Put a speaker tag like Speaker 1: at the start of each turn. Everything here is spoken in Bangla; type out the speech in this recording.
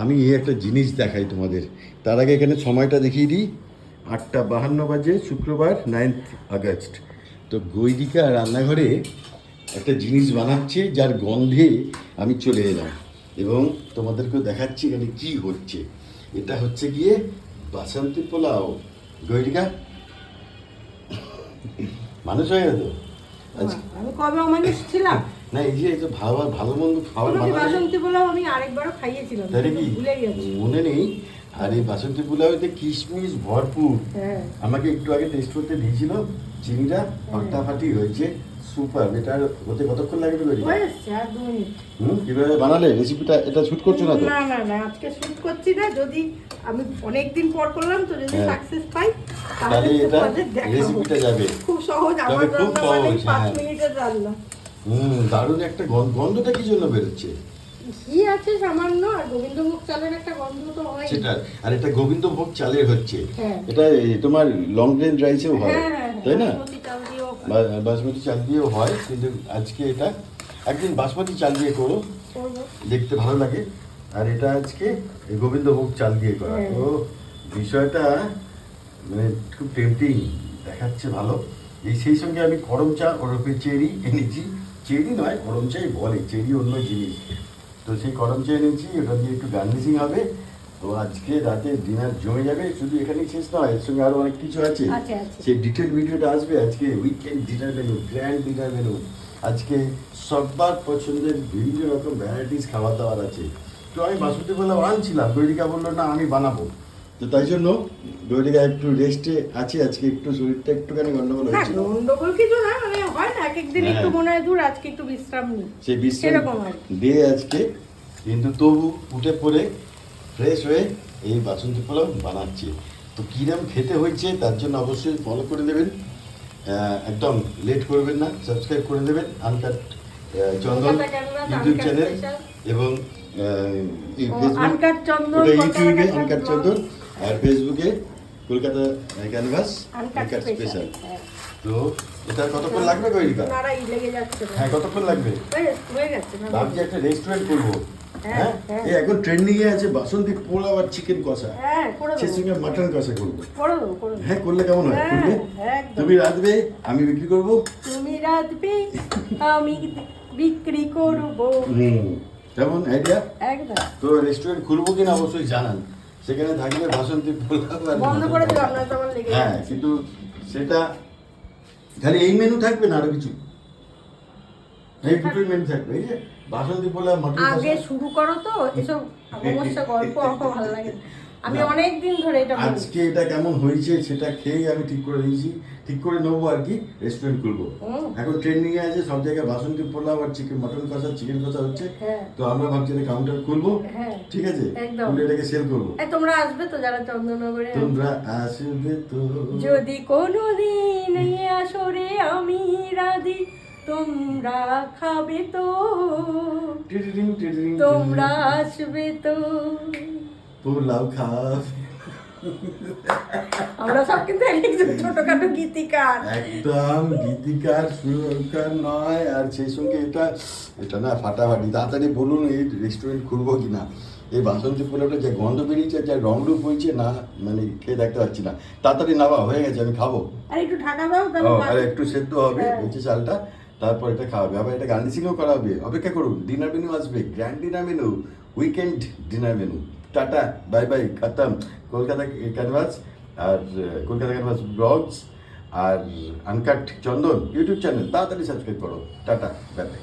Speaker 1: আমি এই একটা জিনিস দেখাই তোমাদের। তার আগে এখানে সময়টা দেখিয়ে দিই। আটটা বাহান্ন বাজে, শুক্রবার নাইন্থ আগস্ট তো গৈরিকা রান্নাঘরে একটা জিনিস বানাচ্ছে, যার গন্ধে আমি চলে এলাম। এবং তোমাদেরকেও দেখাচ্ছি এখানে কি হচ্ছে। এটা হচ্ছে গিয়ে বাসন্তী পোলাও। গৈরিকা মানুষ হয়ে গেল
Speaker 2: আমি কবে অমানুষ ছিলাম?
Speaker 1: না এই যে যে ভালো ভালো মন্দ খাবার
Speaker 2: বাসন্তী পোলাও? আমি আরেকবারও খাইয়েছিলাম
Speaker 1: তাহলে কি? মনে নেই? আর এই বাসন্তী পোলাওতে কিশমিশ ভরপুর।
Speaker 2: হ্যাঁ।
Speaker 1: আমাকে একটু আগে টেস্ট করতে দিয়েছিল চিনিটা ফাটাফাটি হয়েছে সুপার এটা হতে কতক্ষণ লাগবে
Speaker 2: হয়ে মিনিট।
Speaker 1: হুম কীভাবে বানালে? রেসিপিটা এটা শুট করছ না তো?
Speaker 2: না না না আজকে শুট করছি না। যদি আমি অনেক দিন পর করলাম তো যদি
Speaker 1: হ্যাঁ।
Speaker 2: সাকসেস পাই
Speaker 1: তাহলে এটা রেসিপিটা যাবে।
Speaker 2: খুব সহজ আমার
Speaker 1: খুব সহজ,
Speaker 2: পাঁচ
Speaker 1: হ্যাঁ।
Speaker 2: মিনিটের রান্না।
Speaker 1: হুম দারুণ একটা গন্ধ গন্ধটা কি জন্য বেরোচ্ছে?
Speaker 2: ঘি আছে সামান্য আর গোবিন্দভোগ চালের একটা গন্ধ তো হয়।
Speaker 1: সেটা আর এটা গোবিন্দভোগ চালের হচ্ছে।
Speaker 2: হ্যাঁ।
Speaker 1: এটা তোমার লং গ্রেন রাইসেও হয়
Speaker 2: হ্যাঁ হ্যাঁ
Speaker 1: তাই না?
Speaker 2: বাসমতি চাল দিয়েও হয়।
Speaker 1: কিন্তু আজকে এটা একদিন বাসমতি চাল দিয়ে করো দেখতে ভালো লাগে। আর এটা আজকে গোবিন্দভোগ চাল দিয়ে করা। তো বিষয়টা মানে খুব টেম্পটিং দেখাচ্ছে ভালো। এই সেই সঙ্গে আমি গরম চা ওরফে চেরি এনেছি। চেরি নয় গরম চাই বলে চেরি অন্য জিনিস। তো সেই গরম চা এনেছি ওটা দিয়ে একটু গার্নিশিং হবে। তো আজকে রাতে ডিনার জমে যাবে শুধু এখানেই শেষ নয় এর সঙ্গে আরও অনেক কিছু আছে। সেই ডিটেল ভিডিওটা আসবে আজকে weekend dinner menu grand dinner menu আজকে সবার পছন্দের বিভিন্ন রকম ভ্যারাইটিস খাবার দাবার আছে। তো আমি বাসন্তী পোলাও আনছিলাম গৈরিকা বলল না আমি বানাবো। তো তাই জন্য গৈরিকা একটু রেস্টে আছে। আজকে একটু শরীরটা একটুখানি গন্ডগোল
Speaker 2: না গন্ডগোল কিছু না মানে হয় না এক একদিন
Speaker 1: হ্যাঁ।
Speaker 2: একটু মনে হয় দূর আজকে একটু বিশ্রাম নিই।
Speaker 1: সেই বিশ্রাম দিয়ে আজকে কিন্তু তবু উঠে পড়ে ফ্রেশ হয়ে এই বাসন্তী পোলাও বানাচ্ছি। তো কিরম খেতে হয়েছে তার জন্য অবশ্যই ফলো করে দেবেন। একদম লেট করবেন না সাবস্ক্রাইব করে দেবেন আনকাট চন্দন ইউটিউব চ্যানেল এবং
Speaker 2: Uncut চন্দন,
Speaker 1: ইউটিউবে আনকাট চন্দন আর ফেসবুকে কলকাতা ক্যানভাস স্পেশাল
Speaker 2: হ্যাঁ।
Speaker 1: তো এটা কতক্ষণ লাগবে
Speaker 2: লেগে যাচ্ছে।
Speaker 1: হ্যাঁ কতক্ষণ লাগবে?
Speaker 2: হয়ে গেছে, হয়ে গেছে না?
Speaker 1: ভাবছি একটা রেস্টুরেন্ট করব। এই এখন ট্রেন্ডিং এ আছে বাসন্তী পোলাও আর চিকেন কষা।
Speaker 2: হ্যাঁ
Speaker 1: সে সঙ্গে মাটন কষা করব।
Speaker 2: করে দেবো করে দেবো।
Speaker 1: হ্যাঁ করলে কেমন হয়?
Speaker 2: হ্যাঁ,
Speaker 1: তুমি রাঁধবে আমি বিক্রি করব?
Speaker 2: তুমি রাঁধবে আমি বিক্রি করব।
Speaker 1: কেমন আইডিয়া
Speaker 2: একদম।
Speaker 1: তো রেস্টুরেন্ট খুলবো কিনা অবশ্যই জানান। সেখানে থাকলে বাসন্তী পোলাও
Speaker 2: বন্ধ করে দিলাম না আমার লেগে
Speaker 1: হ্যাঁ কিন্তু সেটা খালি এই মেনু থাকবে না আরও কিছু? এই দুটোই মেনু থাকবে এই যে বাসন্তী পোলাও মটন
Speaker 2: আগে শুরু করো তো এসব অবশ্য গল্প আমার ভালো লাগে। আমি। অনেক দিন ধরে এটা
Speaker 1: আজকে এটা কেমন হয়েছে সেটা খেয়ে আমি ঠিক করে দিয়েছি। ঠিক করে নেব আর কি রেস্টুরেন্ট খুলবো। এখন ট্রেন্ডিং এ আছে সব জায়গায় বাসন্তী পোলাও আর চিকেন মটন কষা চিকেন কষা হচ্ছে।
Speaker 2: হ্যাঁ।
Speaker 1: তো আমরা ভাবছি এটা কাউন্টার খুলবো।
Speaker 2: হ্যাঁ।
Speaker 1: ঠিক আছে। খুলে এটাকে সেল করব।
Speaker 2: তোমরা আসবে তো যারা চন্দননগরে?
Speaker 1: তোমরা আসবে তো।
Speaker 2: যদি কোনোদিন আসরে আমি রাধি তোমরা খাবে তো। তোমরা আসবে তো।
Speaker 1: পোলাও খাবে
Speaker 2: আমরা সব কিন্তু একজন ছোটখাটো গীতিকার।
Speaker 1: একদম গীতিকার সুরকার নয় আর সেই সঙ্গে এটা এটা না ফাটাফাটি। তাড়াতাড়ি বলুন এই রেস্টুরেন্ট খুলবো কি না এই বাসন্তী পোলাওটা যে গন্ধ বেরিয়েছে যা রংরূপ হয়েছে না মানে খেয়ে দেখতে পাচ্ছি না। তাড়াতাড়ি নামা হয়ে গেছে আমি খাব।
Speaker 2: আর একটু ঢাকা দাও
Speaker 1: আর একটু সেদ্ধ হবে
Speaker 2: হ্যাঁ।
Speaker 1: বেঁচে চালটা তারপর এটা খাওয়াবে। আবার এটা গার্নিশিংও করা হবে অপেক্ষা করুন ডিনার মেনু আসবে। Grand dinner menu weekend dinner menu tata, bye bye, খতম। কলকাতা ক্যানভাস আর কলকাতা ক্যানভাস ব্লগস আর আনকাট চন্দন ইউটিউব চ্যানেল, তাড়াতাড়ি সাবস্ক্রাইব করো। Tata, bye by.